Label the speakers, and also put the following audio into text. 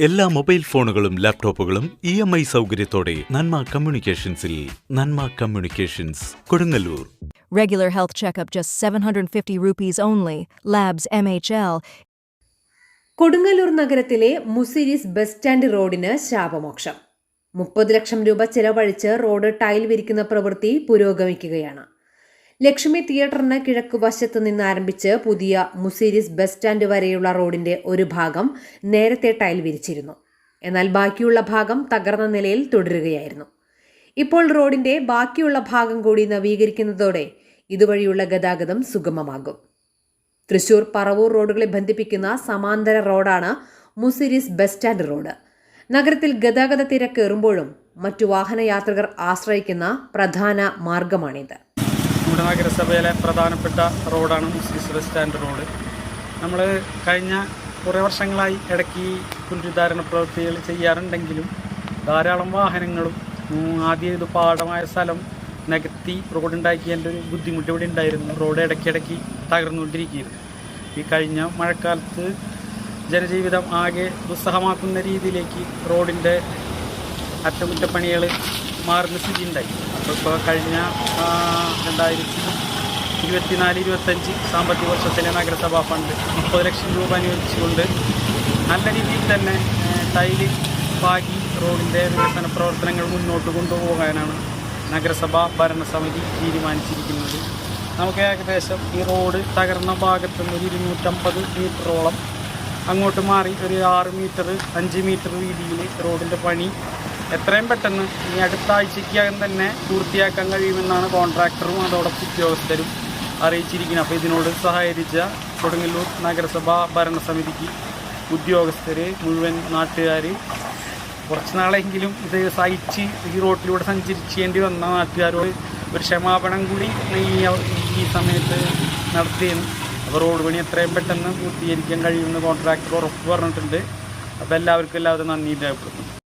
Speaker 1: എല്ലാ മൊബൈൽ ഫോണുകളും ലാപ്ടോപ്പുകളും ഇ എം ഐ സൗകര്യത്തോടെ നന്മ കമ്മ്യൂണിക്കേഷൻസിൽ Nanma communications Kodungallur
Speaker 2: Regular health checkup just 750 rupees only. Labs MHL.
Speaker 3: Kodungallur നഗരത്തിലെ മുസിരിസ് ബസ് സ്റ്റാൻഡ് റോഡിന് ശാപമോക്ഷം മുപ്പത് ലക്ഷം രൂപ ചെലവഴിച്ച് റോഡ് ടൈൽ വിരിക്കുന്ന പ്രവൃത്തി പുരോഗമിക്കുകയാണ് ലക്ഷ്മി തിയേറ്ററിന് കിഴക്ക് വശത്ത് നിന്ന് ആരംഭിച്ച് പുതിയ മുസീരിസ് ബസ് സ്റ്റാൻഡ് വരെയുള്ള റോഡിന്റെ ഒരു ഭാഗം നേരത്തെ ടൈൽ വിരിച്ചിരുന്നു. എന്നാൽ ബാക്കിയുള്ള ഭാഗം തകർന്ന നിലയിൽ തുടരുകയായിരുന്നു. ഇപ്പോൾ റോഡിന്റെ ബാക്കിയുള്ള ഭാഗം കൂടി നവീകരിക്കുന്നതോടെ ഇതുവഴിയുള്ള ഗതാഗതം സുഗമമാകും. തൃശൂർ പറവൂർ റോഡുകളെ ബന്ധിപ്പിക്കുന്ന സമാന്തര റോഡാണ് മുസിരിസ് ബസ് സ്റ്റാൻഡ് റോഡ്. നഗരത്തിൽ ഗതാഗത തിരക്കേറുമ്പോഴും മറ്റു വാഹനയാത്രികർ ആശ്രയിക്കുന്ന പ്രധാന മാർഗമാണിത്.
Speaker 4: നമ്മുടെ നഗരസഭയിലെ പ്രധാനപ്പെട്ട റോഡാണ് മുസ്ലിസ് ബസ് സ്റ്റാൻഡ് റോഡ്. നമ്മൾ കഴിഞ്ഞ കുറേ വർഷങ്ങളായി ഇടയ്ക്ക് പുനരുദ്ധാരണ പ്രവൃത്തികൾ ചെയ്യാറുണ്ടെങ്കിലും ധാരാളം വാഹനങ്ങളും ആദ്യം ഇത് പാടമായ സ്ഥലം നികത്തി റോഡുണ്ടാക്കിയതിന്റെ ഒരു ബുദ്ധിമുട്ട് ഇവിടെ ഉണ്ടായിരുന്നു. റോഡ് ഇടയ്ക്കിടയ്ക്ക് തകർന്നുകൊണ്ടിരിക്കുകയായിരുന്നു ഈ കഴിഞ്ഞ മഴക്കാലത്ത് ജനജീവിതം ആകെ ദുസ്സഹമാക്കുന്ന രീതിയിലേക്ക് റോഡിന്റെ അറ്റകുറ്റപ്പണികൾ മാറുന്ന സ്ഥിതി ഉണ്ടായി അപ്പോൾ ഇപ്പോൾ കഴിഞ്ഞ രണ്ടായിരത്തി ഇരുപത്തിനാല് ഇരുപത്തഞ്ച് സാമ്പത്തിക വർഷത്തിലെ നഗരസഭാ ഫണ്ട് മുപ്പത് ലക്ഷം രൂപ അനുവദിച്ചുകൊണ്ട് നല്ല രീതിയിൽ തന്നെ ടൈൽ പാകി റോഡിന്റെ വികസന പ്രവർത്തനങ്ങൾ മുന്നോട്ട് കൊണ്ടുപോകാനാണ് നഗരസഭാ ഭരണസമിതി തീരുമാനിച്ചിരിക്കുന്നത്. നമുക്ക് ഏകദേശം ഈ റോഡ് തകർന്ന ഭാഗത്ത് നിന്ന് ഇരുന്നൂറ്റമ്പത് മീറ്ററോളം അങ്ങോട്ട് മാറി ഒരു ആറ് മീറ്റർ അഞ്ച് മീറ്റർ വീതിയിൽ റോഡിന്റെ പണി എത്രയും പെട്ടെന്ന് ഈ അടുത്ത ആഴ്ചയ്ക്കകം തന്നെ പൂർത്തിയാക്കാൻ കഴിയുമെന്നാണ് കോൺട്രാക്ടറും അതോടൊപ്പം ഉദ്യോഗസ്ഥരും അറിയിച്ചിരിക്കുന്നത്. അപ്പോൾ ഇതിനോട് സഹകരിച്ച കൊടുങ്ങല്ലൂർ നഗരസഭാ ഭരണസമിതിക്ക് ഉദ്യോഗസ്ഥർ മുഴുവൻ നാട്ടുകാർ കുറച്ച് നാളെങ്കിലും ഇത് സഹിച്ച് ഈ റോട്ടിലൂടെ സഞ്ചരിച്ചേണ്ടി വന്ന നാട്ടുകാരോട് ഒരു ക്ഷമാപണം കൂടി ഈ ഈ സമയത്ത് നടത്തിയെന്ന്. അപ്പോൾ റോഡ് പണി എത്രയും പെട്ടെന്ന് പൂർത്തീകരിക്കാൻ കഴിയുമെന്ന് കോൺട്രാക്ടർ ഉറപ്പ് പറഞ്ഞിട്ടുണ്ട്. അപ്പോൾ എല്ലാവർക്കും എല്ലാവരും നന്ദി രേഖപ്പെടുത്തുന്നു.